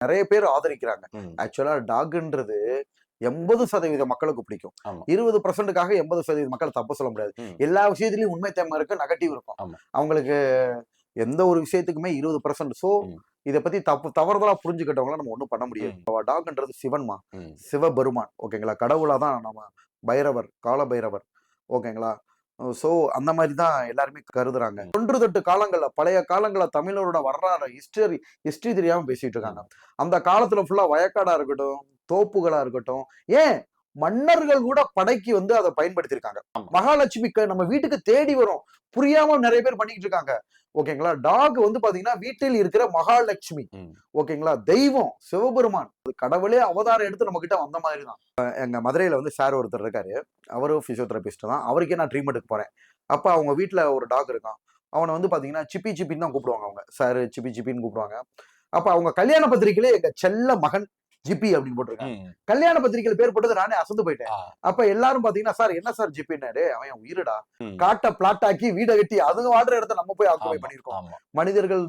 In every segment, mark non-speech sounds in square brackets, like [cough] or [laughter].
நிறைய பேர் ஆதரிக்கிறாங்க. ஆக்சுவலா டாக்ன்றது எண்பது சதவீத மக்களுக்கு பிடிக்கும். இருபது பர்சன்ட்டுக்காக எண்பது சதவீத மக்கள் தப்பு சொல்ல முடியாது. எல்லா விஷயத்திலயும் உண்மை தேமை இருக்கு நெகட்டிவ் இருக்கும். அவங்களுக்கு எந்த ஒரு விஷயத்துக்குமே இருபது பர்சன்ட் சோ ம். இத பத்தி தப்பு தவறுதலா புரிஞ்சுக்கிட்டவங்கள நம்ம ஒண்ணும் பண்ண முடியாது டாக்ன்றது சிவன்மா. சிவபெருமான் ஓகேங்களா கடவுளா தான் நம்ம பைரவர் கால பைரவர் ஓகேங்களா ஸோ அந்த மாதிரி தான் எல்லாருமே கருதுறாங்க. தொன்று தொட்டு காலங்களில் பழைய காலங்களில் தமிழரோட வரலாறு ஹிஸ்டரி ஹிஸ்டரி தெரியாம பேசிட்டு இருக்காங்க. அந்த காலத்துல ஃபுல்லா வயக்காடா இருக்கட்டும் தோப்புகளா இருக்கட்டும் ஏன் மன்னர்கள் கூட படைக்கு வந்து அதை பயன்படுத்தியிருக்காங்க. ஆமா. மகாலட்சுமிக்கு நம்ம வீட்டுக்கு தேடி வரும். புரியாம நிறைய பேர் பண்ணிக்கிட்டு இருக்காங்க. ஓகேங்களா டாக் வந்து பாத்தீங்கன்னா வீட்டில் இருக்கிற மகாலட்சுமி. ஓகேங்களா தெய்வம் சிவபெருமான். கடவுளே அவதாரம் எடுத்து நம்ம கிட்ட வந்த மாதிரி தான். எங்க மதுரையில வந்து சார் ஒருத்தர் இருக்காரு. அவரும் பிசியோதெரபிஸ்ட் தான். அவருக்கே நான் ட்ரீட்மெண்ட்டுக்கு போறேன். அப்ப அவங்க வீட்ல ஒரு டாக் இருக்கான். அவனை வந்து பாத்தீங்கன்னா சிப்பி சிப்பின்னு தான் கூப்பிடுவாங்க அவங்க. சார் சிப்பி சிப்பின்னு கூப்பிடுவாங்க. அப்ப அவங்க கல்யாண பத்திரிக்கையில எங்க செல்ல மகன் ஜிபி அப்படின்னு போட்டிருக்காங்க. கல்யாண பத்திரிக்கையில பேர் போட்டது நானே அசந்து போயிட்டேன். அப்ப எல்லாரும் பாத்தீங்கன்னா சார் என்ன சார் ஜிபின்னாரு அவன் உயிரிடா. காட்டை பிளாட் ஆக்கி வீடை கட்டி அதுங்க வாடுற இடத்த நம்ம போய் ஆக்குபை பண்ணிருக்கோம். மனிதர்கள்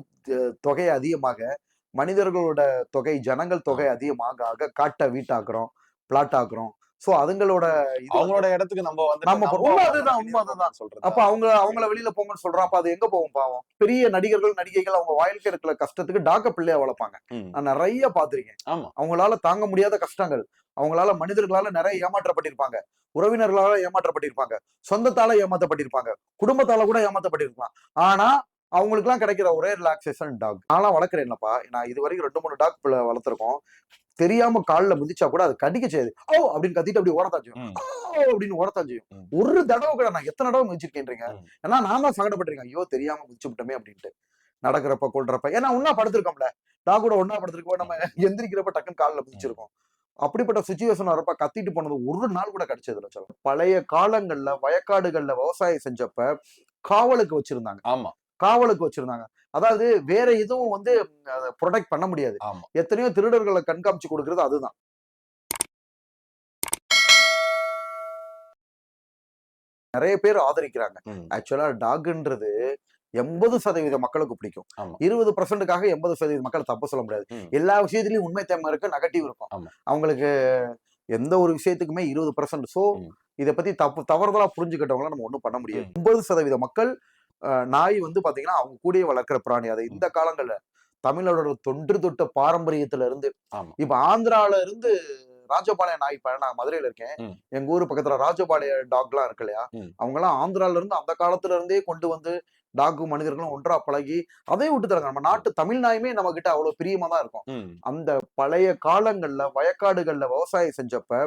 தொகை அதிகமாக மனிதர்களோட தொகை ஜனங்கள் தொகை அதிகமாக ஆக காட்டை வீட்டாக்குறோம் பிளாட் ஆக்குறோம் சோ அதுங்களோட அவங்களோட இடத்துக்கு நம்ம வந்து நம்ம உண்மை அதுதான், உண்மை அதுதான். சொல்றது. அப்ப அவங்க அவங்கள வெளியில போங்கன்னு சொல்றான் அப்ப அது எங்க போகும் பாவம்? பெரிய நடிகர்கள் நடிகைகள் அவங்க வாழ்க்கை இருக்கிற கஷ்டத்துக்கு டாக்க பிள்ளையா வளர்ப்பாங்க. நான் நிறைய பாத்திருக்கேன். ஆமா. அவங்களால தாங்க முடியாத கஷ்டங்கள். அவங்களால மனிதர்களால நிறைய ஏமாற்றப்பட்டிருப்பாங்க. உறவினர்களால ஏமாற்றப்பட்டிருப்பாங்க. சொந்தத்தால ஏமாற்றப்பட்டிருப்பாங்க குடும்பத்தால கூட ஏமாற்றப்பட்டிருக்கலாம் ஆனா அவங்களுக்குலாம் கிடைக்கிற ஒரே ரிலாக்ஸேஷன் டாக் நான்லாம் வளர்க்குறேன்லப்பா நான் இது வரைக்கும் ரெண்டு மூணு டாக் வளர்த்துருக்கோம். தெரியாம கால்ல மிதிச்சா கூட அது கடிக்க செய்யுது. ஓ! அப்படின்னு கத்திட்டு அப்படி ஓடத்தான் செய்யும் அப்படின்னு ஓடத்தான் செய்யும். ஒரு தடவை கூட நான் எத்தனை தடவை மிதிச்சிருக்கேன்றீங்க. ஏன்னா நான் தான் சங்கடப்பட்டிருக்கேன். ஐயோ தெரியாம மிதிச்சு விட்டோமே அப்படின்ட்டு. நடக்கிறப்ப கொள்றப்ப ஏன்னா ஒன்னா படுத்திருக்கோம்ல. டாக் கூட ஒன்னா படுத்திருக்கோம் நம்ம எந்திரிக்கிறப்ப டக்குன்னு காலில் மிதிச்சிருக்கோம். அப்படிப்பட்ட சுச்சுவேஷன் வரப்ப கத்திட்டு போனது ஒரு நாள் கூட கிடைச்சதுல சொல்ல பழைய காலங்கள்ல வயக்காடுகள்ல விவசாயம் செஞ்சப்ப காவலுக்கு வச்சிருந்தாங்க. ஆமா. காவலுக்கு வச்சிருந்தாங்க அதாவது வேற எதுவும் வந்து ப்ரொடெக்ட் பண்ண முடியாது எத்தனையோ திருடர்களை கண்காமிச்சு கொடுக்கறது அதுதான் நிறைய பேர் ஆதரிக்கிறாங்க. ஆக்சுவலா டாக்ன்றது எண்பது சதவீத மக்களுக்கு பிடிக்கும். இருபது பர்சன்ட்டுக்காக எண்பது சதவீத மக்கள் தப்பு சொல்ல முடியாது. எல்லா விஷயத்திலயும் உண்மை தேமை இருக்கு நெகட்டிவ் இருக்கும். அவங்களுக்கு எந்த ஒரு விஷயத்துக்குமே இருபது பர்சன்ட் சோ. இதை பத்தி தப்பு தவறுதலா புரிஞ்சுக்கிட்டவங்கள நம்ம ஒண்ணும் பண்ண முடியாது. எண்பது சதவீத மக்கள் நாய் வந்து பாத்தீங்கன்னா அவங்க கூடயே வளர்க்குற பிராணி. அதை இந்த காலங்கள்ல தமிழரோட தொன்று தொட்ட பாரம்பரியத்துல இருந்து. இப்ப ஆந்திரால இருந்து ராஜபாளையம் நாய் நான் மதுரையில இருக்கேன். எங்க ஊர் பக்கத்துல ராஜபாளைய டாக்லாம் இருக்கு இல்லையா. அவங்க எல்லாம் ஆந்திரால இருந்து அந்த காலத்துல இருந்தே கொண்டு வந்து டாக்கும் மனிதர்களும் ஒன்றா பழகி அதையும் விட்டு தராங்க நம்ம நாட்டு தமிழ் நாயுமே நம்ம கிட்ட அவ்வளவு பிரியமா தான் இருக்கும். அந்த பழைய காலங்கள்ல வயக்காடுகள்ல விவசாயம் செஞ்சப்ப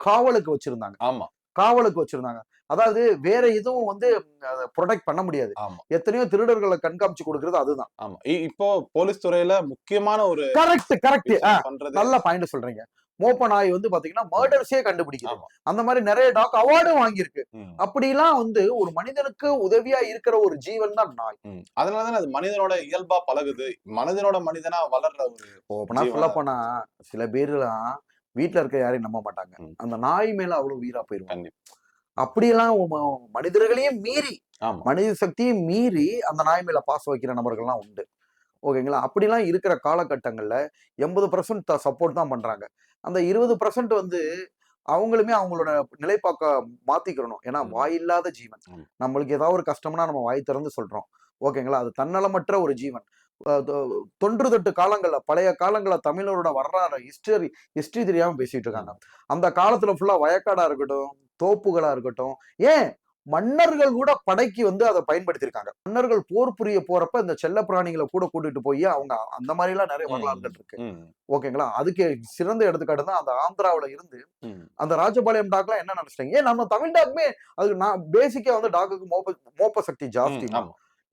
காவலுக்கு வச்சிருந்தாங்க. ஆமா. காவலுக்கு வச்சிருந்தாங்க. அதாவது வேற எதுவும் வந்து ப்ரொடெக்ட் பண்ண முடியாது. எத்தனையோ திருடர்களை கண்காமிச்சு கொடுக்கறது அதுதான். ஆமா. இப்போ போலீஸ் துறையில முக்கியமான ஒரு கரெக்ட் கரெக்ட் நல்ல பாயிண்ட் சொல்றீங்க. மோப்ப நாய் வந்து பாத்தீங்கன்னா மர்டர்ஸே கண்டுபிடிக்குது. அந்த மாதிரி நிறைய டாக் அவார்டும் வாங்கியிருக்கு. அப்படிலாம் வந்து ஒரு மனிதனுக்கு உதவியா இருக்கிற ஒரு ஜீவன் தான் நாய். அதனாலதானே அது மனிதனோட இயல்பா பழகுது. மனிதனோட மனிதனா வளர்ற ஒரு சொல்ல போனா சில பேர்லாம் வீட்டுல இருக்க யாரையும் நம்ப மாட்டாங்க. அந்த நாய் மேல அவ்வளவு வீரா போயிருவாங்க. அப்படியெல்லாம் மனிதர்களையும் மீறி மனித சக்தியை மீறி அந்த நாய் மேல பாசம் வைக்கிற நபர்கள்லாம் உண்டு. ஓகேங்களா? அப்படிலாம் இருக்கிற காலகட்டங்கள்ல எண்பது பர்சன்ட் சப்போர்ட் தான் பண்றாங்க. அந்த இருபது பர்சன்ட் வந்து அவங்களுமே அவங்களோட நிலைப்பாக்க மாத்திக்கிறணும் ஏன்னா. வாயில்லாத ஜீவன். நம்மளுக்கு ஏதாவது ஒரு கஷ்டம்னா நம்ம வாய் திறந்து சொல்றோம். ஓகேங்களா? அது தன்னலமற்ற ஒரு ஜீவன். தொன்று தொட்டு காலங்கள்ல பழைய காலங்கள்ல தமிழரோட வரலாறு ஹிஸ்டரி ஹிஸ்டரி தெரியாம பேசிட்டு இருக்காங்க. அந்த காலத்துல ஃபுல்லா வயக்காடா இருக்கட்டும் தோப்புகளா இருக்கட்டும். ஏன்? மன்னர்கள் கூட படைக்கு வந்து அதை பயன்படுத்தியிருக்காங்க. மன்னர்கள் போர் புரிய போறப்ப இந்த செல்ல பிராணிகளை கூட கூட்டிட்டு போய் அவங்க அந்த மாதிரி எல்லாம் நிறைய. வரலாறுகள் இருக்கு. ஓகேங்களா? அதுக்கு சிறந்த எடுத்துக்காட்டு தான் அந்த ஆந்திராவுல இருந்து. அந்த ராஜபாளையம் டாக்லாம் என்ன நினைச்சிட்டாங்க? ஏன் நம்ம தமிழ் டாக்குமே அது நான் பேசிக்கா வந்து டாக்குக்கு மோப்ப மோப்ப சக்தி ஜாஸ்தி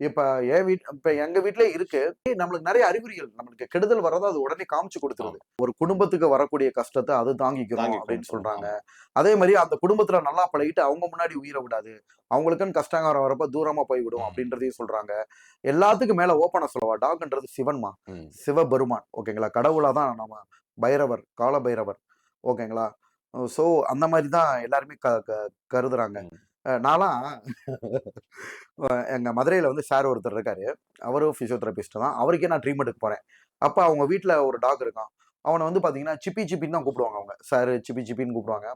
இப்ப என் வீட் இப்ப எங்க வீட்ல இருக்கு. நம்மளுக்கு நிறைய அறிகுறிகள். நம்மளுக்கு கெடுதல் வர்றதை அது உடனே காமிச்சு கொடுத்துருது. ஒரு குடும்பத்துக்கு வரக்கூடிய கஷ்டத்தை அது தாங்கிக்கிறோம் தாங்கி அப்படின்னு. சொல்றாங்க. அதே மாதிரி அந்த குடும்பத்துல நல்லா பழகிட்டு அவங்க முன்னாடி உயிரை விடாது. அவங்களுக்குன்னு கஷ்டங்காரம் வரப்ப தூரமா போய் விடும் ம். அப்படின்றதையும் சொல்றாங்க. எல்லாத்துக்கும் மேல ஓப்பனா சொல்லவா? டாக்ன்றது சிவன்மா. சிவபெருமான். ஓகேங்களா? கடவுளா தான் நம்ம பைரவர் கால பைரவர் ஓகேங்களா? ஸோ அந்த மாதிரி தான் எல்லாருமே க கருதுறாங்க. நான்லாம் அஹ் எங்க மதுரையில வந்து சார் ஒருத்தர் இருக்காரு. அவரும் பிசியோதெரபிஸ்ட் தான். அவருக்கே நான் ட்ரீட்மெண்ட்டுக்கு போறேன். அப்ப அவங்க வீட்ல ஒரு டாக் இருக்கான். அவனை வந்து பாத்தீங்கன்னா சிப்பி சிப்பின்னு தான் கூப்பிடுவாங்க அவங்க. சார் சிப்பி சிப்பின்னு கூப்பிடுவாங்க.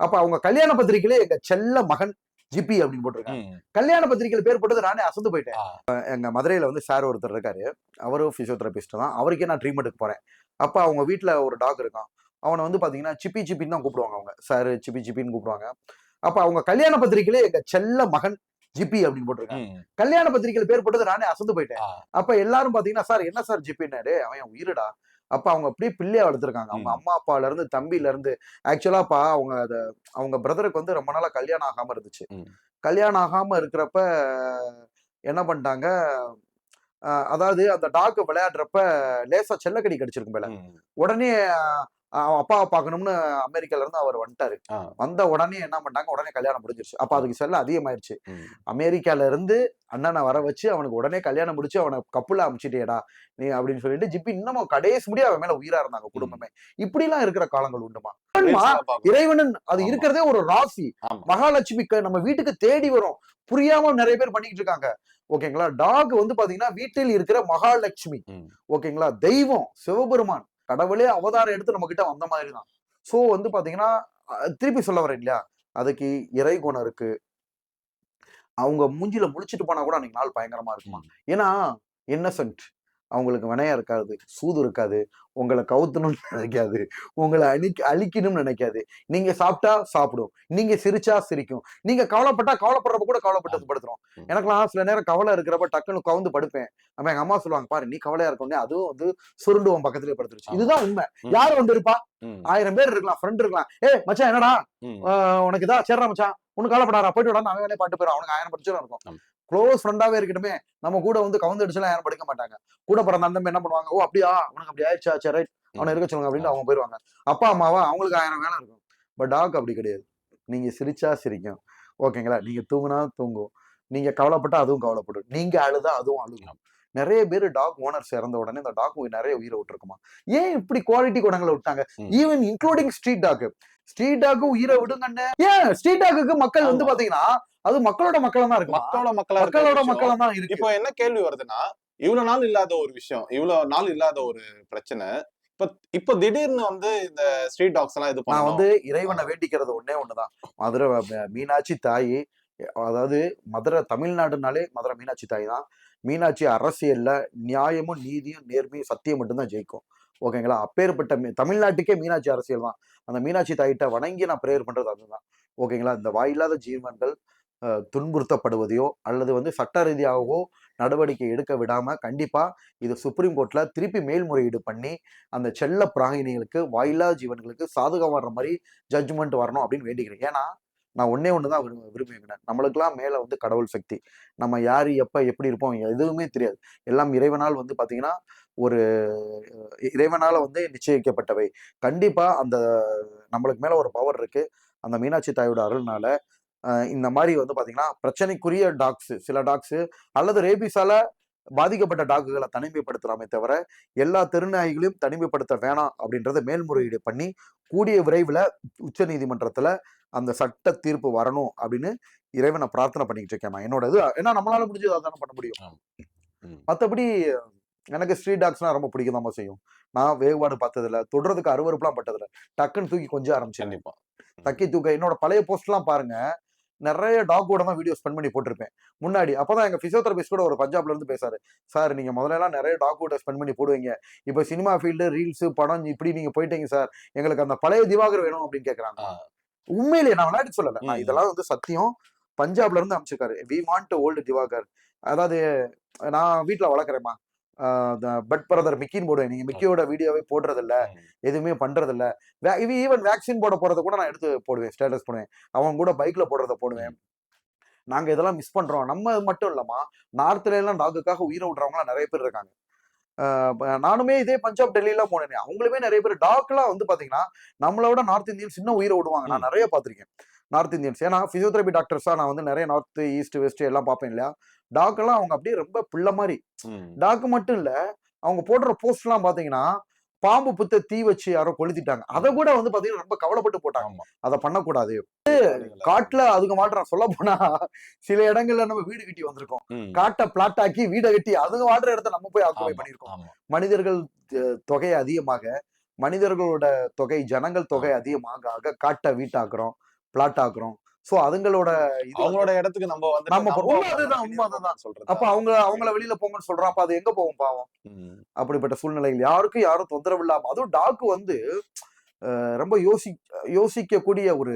அப்ப அவங்க கல்யாண பத்திரிக்கையில எங்க செல்ல மகன் ஜிப்பி அப்படின்னு போட்டிருக்காங்க. கல்யாண பத்திரிக்கையில பேர் போட்டது நானே அசந்து போயிட்டேன். எங்க மதுரையில வந்து சார் ஒருத்தர் இருக்காரு. அவரும் பிசியோதெரபிஸ்ட் தான். அவருக்கே நான் ட்ரீட்மெண்ட்டுக்கு போறேன். அப்ப அவங்க வீட்ல ஒரு டாக் இருக்கான். அவனை வந்து பாத்தீங்கன்னா சிப்பி சிப்பின்னு தான் கூப்பிடுவாங்க அவங்க. சார் சிப்பி சிப்பின்னு கூப்பிடுவாங்க. அப்ப அவங்க கல்யாண பத்திரிக்கையில எங்க செல்ல மகன் ஜிப்பி அப்படின்னு போட்டிருக்காங்க. கல்யாண பத்திரிக்கையில பேர் போட்டது நானே அசந்து போயிட்டேன். அப்ப எல்லாரும் பாத்தீங்கன்னா சார் என்ன சார் ஜிப்பின்னாரு அவன் உயிரிடா அப்ப அவங்க அப்படியே பிள்ளையா வளர்த்துருக்காங்க அவங்க. அம்மா அப்பால இருந்து தம்பில இருந்து ஆக்சுவலாப்பா அவங்க அத அவங்க பிரதருக்கு வந்து ரொம்ப நாளா கல்யாணம் ஆகாம இருந்துச்சு. கல்யாணம் ஆகாம இருக்கிறப்ப என்ன பண்ணிட்டாங்க அஹ் அதாவது அந்த டாக் விளையாடுறப்ப லேசா செல்லக்கடி கடிச்சிருக்கும் போல. உடனே அப்பாவை பார்க்கணும்னு அமெரிக்கால இருந்து அவர் வந்துட்டாரு. வந்த உடனே என்ன பண்ணாங்க உடனே கல்யாணம் முடிஞ்சிருச்சு. அப்ப அதுக்கு செல்ல அதிகமாயிருச்சு. அமெரிக்கால இருந்து அண்ணனை வர வச்சு அவனுக்கு உடனே கல்யாணம் முடிச்சு அவனை கப்புல அமிச்சிட்டேடா நீ அப்படின்னு சொல்லிட்டு ஜிப்பி இன்னமும் கடைசி முடிய அவன் மேல உயிரா இருந்தாங்க குடும்பமே. இப்படி எல்லாம் இருக்கிற காலங்கள் உண்டுமா. இறைவனன் அது. இருக்கிறதே ஒரு ராசி. மகாலட்சுமிக்கு நம்ம வீட்டுக்கு தேடி வரும். புரியாம நிறைய பேர் பண்ணிக்கிட்டு இருக்காங்க. ஓகேங்களா? டாக் வந்து பாத்தீங்கன்னா வீட்டில் இருக்கிற மகாலட்சுமி. ஓகேங்களா? தெய்வம் சிவபெருமான். கடவுளே அவதாரம் எடுத்து நம்ம கிட்ட வந்த மாதிரி தான் சோ வந்து பாத்தீங்கன்னா திருப்பி சொல்ல வரேன் இல்லையா? அதுக்கு இறை குணம் இருக்கு. அவங்க மூஞ்சில முழிச்சிட்டு போனா கூட அன்னைக்கு நாள் பயங்கரமா இருக்குமா? ஏன்னா இன்னசென்ட் அவங்களுக்கு வினயம் இருக்காது சூது இருக்காது உங்களை கவுத்தணும்னு [laughs] நினைக்காது உங்களை அழிக்க அழிக்கணும்னு நினைக்காது. நீங்க சாப்பிட்டா சாப்பிடும் நீங்க சிரிச்சா சிரிக்கும் நீங்க கவலைப்பட்டா கவலைப்படுறப்ப கூட கவலைப்பட்டது படுத்துரும். ம். எனக்கெல்லாம் சில நேரம் கவலை இருக்கிறப்ப டக்குன்னு கவுந்து படுப்பேன். அப்ப எங்க அம்மா சொல்லுவாங்க பாரு நீ கவலையா இருக்கோன்னே அதுவும் வந்து சுருண்டுவோம் பக்கத்துலயே படுத்துருச்சு. இதுதான் உண்மை. யார் வந்து இருப்பா. ஆயிரம் பேர் இருக்கலாம் ஃப்ரெண்ட் இருக்கலாம். ஏ மச்சான் என்னடா? உனக்கு இதா? சேர்றா மச்சான். உனக்கு கவலைப்படாரா போயிட்டு விடா அவன் வேலையை பாட்டு போயிடும் அவனுக்கு ஆயிரம் பிரச்சனை இருக்கும். க்ளோஸ் ஃப்ரெண்டாவே இருக்கட்டுமே நம்ம கூட வந்து கவுந்து அடிச்சுலாம் யாரும் படுக்க மாட்டாங்க. கூட பிறந்த அந்த என்ன பண்ணுவாங்க ஓ அப்படியா? உனக்கு அப்படி ஆயிடுச்சா? சரி ரைட் அவனை இருக்க சொல்லுங்க அப்படின்னு அவங்க போயிருவாங்க. அப்பா அம்மாவா? அவங்களுக்கு ஆயிரம் வேலை இருக்கும். பட் டாக் அப்படி கிடையாது. நீங்க சிரிச்சா சிரிக்கும். ஓகேங்களா? நீங்க தூங்குனா தூங்கும் நீங்க கவலைப்பட்டா அதுவும் கவலைப்படும். நீங்க அழுதா அதுவும் அழுகும். நிறைய பேர் டாக் ஓனர்ஸ் இறந்த உடனே இந்த டாக் நிறைய உயிரை விட்டுருக்குமா? ஏன் இப்படி குவாலிட்டி குணங்களை விட்டாங்க. Even including street dog street dog உயிரை விடுங்கன்னு ஏன்? ஸ்ட்ரீட் டாக்கு மக்கள் வந்து. பாத்தீங்கன்னா அது மக்களோட மக்களா தான் இருக்கு மக்களோட மக்களா மக்களோட. மக்களா தான் இருக்கு. இப்போ என்ன கேள்வி வருதுன்னா இவ்வளவு நாள் இல்லாத ஒரு விஷயம் இவ்வளவு நாள் இல்லாத ஒரு பிரச்சனை. இப்ப இப்ப திடீர்னு வந்து இந்த ஸ்ட்ரீட் டாக்ஸ் எல்லாம் இது நான் வந்து இறைவனை வேண்டிக்கிறது ஒண்ணே ஒண்ணுதான். மதுரை மீனாட்சி தாயி அதாவது மதுரை தமிழ்நாடுனாலே மதுரை மீனாட்சி தாய் தான். மீனாட்சி அரசியல்ல நியாயமும் நீதியும் நேர்மையும் சத்தியம் மட்டும்தான் ஜெயிக்கும். ஓகேங்களா அப்பேற்பட்ட தமிழ்நாட்டுக்கே மீனாட்சி அரசியல் தான். அந்த மீனாட்சி தாயிட்ட வணங்கி நான் ப்ரேயர் பண்றது அதுதான். ஓகேங்களா இந்த வாயில்லாத ஜீவன்கள் துன்புறுத்தப்படுவதையோ அல்லது வந்து சட்ட ரீதியாகவோ நடவடிக்கை எடுக்க விடாம கண்டிப்பா இது சுப்ரீம் கோர்ட்ல திருப்பி மேல்முறையீடு பண்ணி அந்த செல்ல பிராணிகளுக்கு வாயில்லா ஜீவன்களுக்கு சாதகம் வர்ற மாதிரி ஜட்ஜ்மெண்ட் வரணும் அப்படின்னு வேண்டிக்கிறேன். ஏன்னா நான் ஒன்னே ஒன்று தான் விரும்ப விரும்புகிறேன். நம்மளுக்கெல்லாம் மேலே வந்து கடவுள் சக்தி. நம்ம யார் எப்போ எப்படி இருப்போம் எதுவுமே தெரியாது. எல்லாம் இறைவனால் வந்து பார்த்தீங்கன்னா ஒரு இறைவனால வந்து நிச்சயிக்கப்பட்டவை. கண்டிப்பா அந்த நம்மளுக்கு மேல ஒரு பவர் இருக்கு. அந்த மீனாட்சி தாயோட அருள்னால இந்த மாதிரி வந்து பாத்தீங்கன்னா பிரச்சனைக்குரிய டாக்ஸ் சில டாக்ஸ் அல்லது ரேபிஸால பாதிக்கப்பட்ட டாக்குகளை தனிமைப்படுத்தலாமே தவிர எல்லா தெருநாய்களையும் தனிமைப்படுத்த வேணாம் அப்படின்றத மேல்முறையீடு பண்ணி கூடிய விரைவில் உச்ச நீதிமன்றத்துல அந்த சட்ட தீர்ப்பு வரணும் அப்படின்னு இறைவனை பிரார்த்தனை பண்ணிக்கிட்டு இருக்கேன் நான். என்னோட இது ஏன்னா நம்மளால முடிஞ்சது அதானே பண்ண முடியும். மற்றபடி எனக்கு ஸ்ட்ரீட் டாக்ஸ்னா ரொம்ப பிடிக்கும் தான் செய்யும். நான் வேறுபாடு பார்த்ததில்ல. தொடுறதுக்கு அருவருப்புலாம் பட்டதில்ல. டக்குன்னு தூக்கி கொஞ்சம் ஆரம்பிச்சேன் கண்டிப்பா. தக்கி தூக்க என்னோட பழைய போஸ்ட்லாம் பாருங்க. நிறைய டாக் கூட தான் வீடியோ ஸ்பெண்ட் பண்ணி போட்டிருப்பேன். முன்னாடி அப்பதான் எங்க பிசியோதெரபிஸ்ட் கூட ஒரு பஞ்சாப்ல இருந்து பேசாரு சார் நீங்க முதல்ல எல்லாம் நிறைய டாக் கூட ஸ்பெண்ட் பண்ணி போடுவீங்க. இப்போ சினிமா ஃபீல்டு ரீல்ஸ் படம் இப்படி நீங்க போயிட்டீங்க சார். எங்களுக்கு அந்த பழைய திவாகர் வேணும் அப்படின்னு கேக்குறாங்க. உண்மையிலேயே நான் விளையாட்டு சொல்லல. இதெல்லாம் வந்து சத்தியம் பஞ்சாப்ல இருந்து அமைச்சிருக்காரு வி வாண்ட் ஓல்டு திவாகர். அதாவது நான் வீட்ல வளர்க்குறேம்மா பட் பிரதர் மிக்கின்னு போடுவேன் நீங்க மிக்கியோட வீடியோவே போடுறது இல்ல ம். எதுவுமே பண்றது இல்ல ஈவன் வேக்சின் போட போறத கூட நான் எடுத்து போடுவேன் ஸ்டேட்டஸ் போடுவேன். அவன் கூட பைக்ல போடுறத போடுவேன். நாங்க இதெல்லாம் மிஸ் பண்றோம். நம்ம மட்டும் இல்லம்மா. நார்த்ல எல்லாம் டாக்குக்காக உயிரை விடுறவங்க நிறைய பேர் இருக்காங்க. நானுமே இதே பஞ்சாப் டெல்லிலாம் போனேன். அவங்களுமே நிறைய பேர் டாக்லாம் வந்து பாத்தீங்கன்னா நம்மளோட நார்த் இந்தியன்ஸ் இன்னும் உயிரை விடுவாங்க. நான் நிறைய பார்த்திருக்கேன் நார்த் இந்தியன்ஸ் ஏன்னா பிசியோதெரபி டாக்டர்ஸா நான் வந்து நிறைய நார்த் ஈஸ்ட் வெஸ்ட் எல்லாம் பார்ப்பேன் இல்லையா? டாக் எல்லாம் அவங்க அப்படியே ரொம்ப பிள்ளை மாதிரி ம். டாக் மட்டும் இல்ல அவங்க போடுற போஸ்ட் எல்லாம் பாத்தீங்கன்னா பாம்பு புத்த தீ வச்சு யாரோ கொளுத்திட்டாங்க. அதை கூட வந்து பாத்தீங்கன்னா ரொம்ப கவலைப்பட்டு போட்டாங்க. அதை பண்ணக்கூடாது. காட்டுல அதுக்கு மாற்றம் சொல்ல போனா சில இடங்கள்ல நம்ம வீடு கட்டி வந்திருக்கோம். காட்டை பிளாட் ஆக்கி வீடை கட்டி அதுங்க வாழ்ற இடத்த நம்ம போய் ஆக்குபை பண்ணிருக்கோம். மனிதர்கள் தொகை அதிகமாக. மனிதர்களோட தொகை ஜனங்கள் தொகை அதிகமாக ஆக காட்டை வீட்டாக்குறோம் பிளாட் ஆக்குறோம். சோ அதுங்களோட அவங்களோட இடத்துக்கு நம்ம வந்து நம்ம உண்மை அதுதான், உண்மை அதுதான். சொல்றது அப்ப அவங்க அவங்கள வெளியில போங்கன்னு சொல்றோம் அப்ப அது எங்க போகும் பாவம். அப்படிப்பட்ட சூழ்நிலையில் யாருக்கும் யாரும் தொந்தரவு இல்லாம அதுவும் டாக்கு வந்து அஹ், ரொம்ப யோசி யோசிக்கக்கூடிய ஒரு.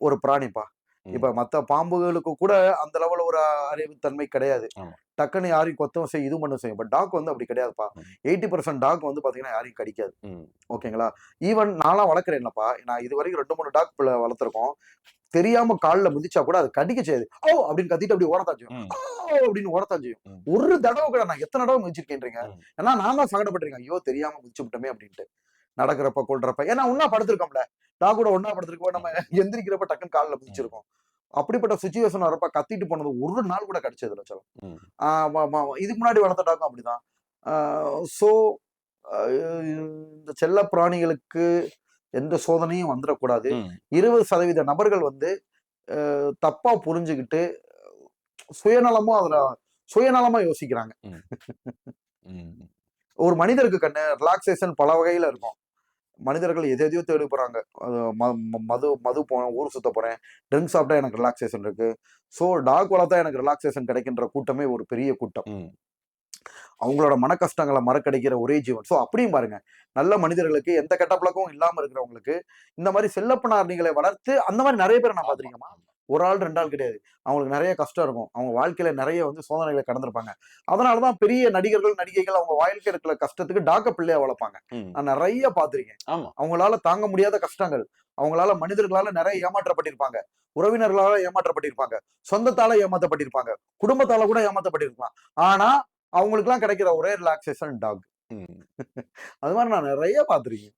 ஒரு பிராணிப்பா. இப்ப மத்த பாம்புகளுக்கு கூட அந்த லெவல்ல ஒரு அறிவுத்தன்மை கிடையாது. ஆமா. டக்குன்னு யாரையும் கொத்தவும் செய்யும் இது பண்ண செய்யும். பட் டாக் வந்து அப்படி கிடையாதுப்பா. எயிட்டி பர்சன்ட் டாக் வந்து பாத்தீங்கன்னா யாரையும் கடிக்காது. ஓகேங்களா? ஈவன் நான்லாம் வளர்க்குறேன்லப்பா நான் இது வரைக்கும் ரெண்டு மூணு டாக் வளர்த்துருக்கோம். தெரியாம கால்ல மிதிச்சா கூட அது கடிக்க செய்யுது. ஓ! அப்படின்னு கத்திட்டு அப்படி ஓடத்தான் செய்யும் அப்படின்னு ஓடத்தான் செய்யும். ஒரு தடவை கூட நான் எத்தனை தடவை மிதிச்சிருக்கேன்றீங்க. ஏன்னா நான் தான் சங்கடப்பட்டிருக்கேன். ஐயோ தெரியாம மிதிச்சு விட்டோமே அப்படின்ட்டு. நடக்கிறப்ப கொள்றப்ப ஏன்னா ஒன்னா படுத்திருக்கோம்ல. டாக் கூட ஒன்னா படுத்திருக்கோம் நம்ம எந்திரிக்கிறப்ப டக்குன்னு கால்ல மிதிச்சிருக்கோம் அப்படிப்பட்ட சுச்சுவேஷன் வரப்ப கத்திட்டு போனது ஒரு நாள் கூட கிடைச்சது இல்ல சொல்ல ம். இதுக்கு முன்னாடி வளர்த்த டாக்கும் அப்படிதான். ஸோ இந்த செல்ல பிராணிகளுக்கு எந்த சோதனையும் வந்துடக்கூடாது. இருபது சதவீத நபர்கள் வந்து தப்பா புரிஞ்சுக்கிட்டு சுயநலமும் அதுல சுயநலமா யோசிக்கிறாங்க. ஒரு மனிதருக்கு கண்ணு ரிலாக்ஸேஷன் பல வகையில இருக்கும். மனிதர்கள் எது எதையோ தேடி ம- மது மது போனேன் ஊர் சுத்த போறேன் ட்ரிங்க் சாப்பிட்டா எனக்கு ரிலாக்ஸேஷன் இருக்கு. ஸோ டாக் வளர்த்தா எனக்கு ரிலாக்ஸேஷன் கிடைக்கின்ற கூட்டமே ஒரு பெரிய கூட்டம். அவங்களோட மன கஷ்டங்களை மறக்கடிக்கிற ஒரே ஜீவன். ஸோ அப்படியும் பாருங்க. நல்ல மனிதர்களுக்கு எந்த கெட்ட பழக்கமும் இல்லாம இருக்கிறவங்களுக்கு இந்த மாதிரி செல்லப்பனார்னிகளை வளர்த்து அந்த மாதிரி நிறைய பேர் நான் பாத்திருக்கேமா ஒரு ஆள் ரெண்டு ஆள் கிடையாது. அவங்களுக்கு நிறைய கஷ்டம் இருக்கும். அவங்க வாழ்க்கையில நிறைய வந்து சோதனைகளை கடந்திருப்பாங்க. அதனாலதான் பெரிய நடிகர்கள் நடிகைகள் அவங்க வாழ்க்கையில இருக்கிற கஷ்டத்துக்கு டாக்க பிள்ளையா வளர்ப்பாங்க. நான் நிறைய பார்த்திருக்கேன். ஆமா. அவங்களால தாங்க முடியாத கஷ்டங்கள். அவங்களால மனிதர்களால நிறைய ஏமாற்றப்பட்டிருப்பாங்க. உறவினர்களால ஏமாற்றப்பட்டிருப்பாங்க. சொந்தத்தால ஏமாற்றப்பட்டிருப்பாங்க குடும்பத்தால கூட ஏமாற்றப்பட்டிருக்கலாம் ஆனா அவங்களுக்கு எல்லாம் கிடைக்கிற ஒரே ரிலாக்ஸேஷன் டாக். [laughs] அது மாதிரி நான் நிறைய பார்த்திருக்கேன்.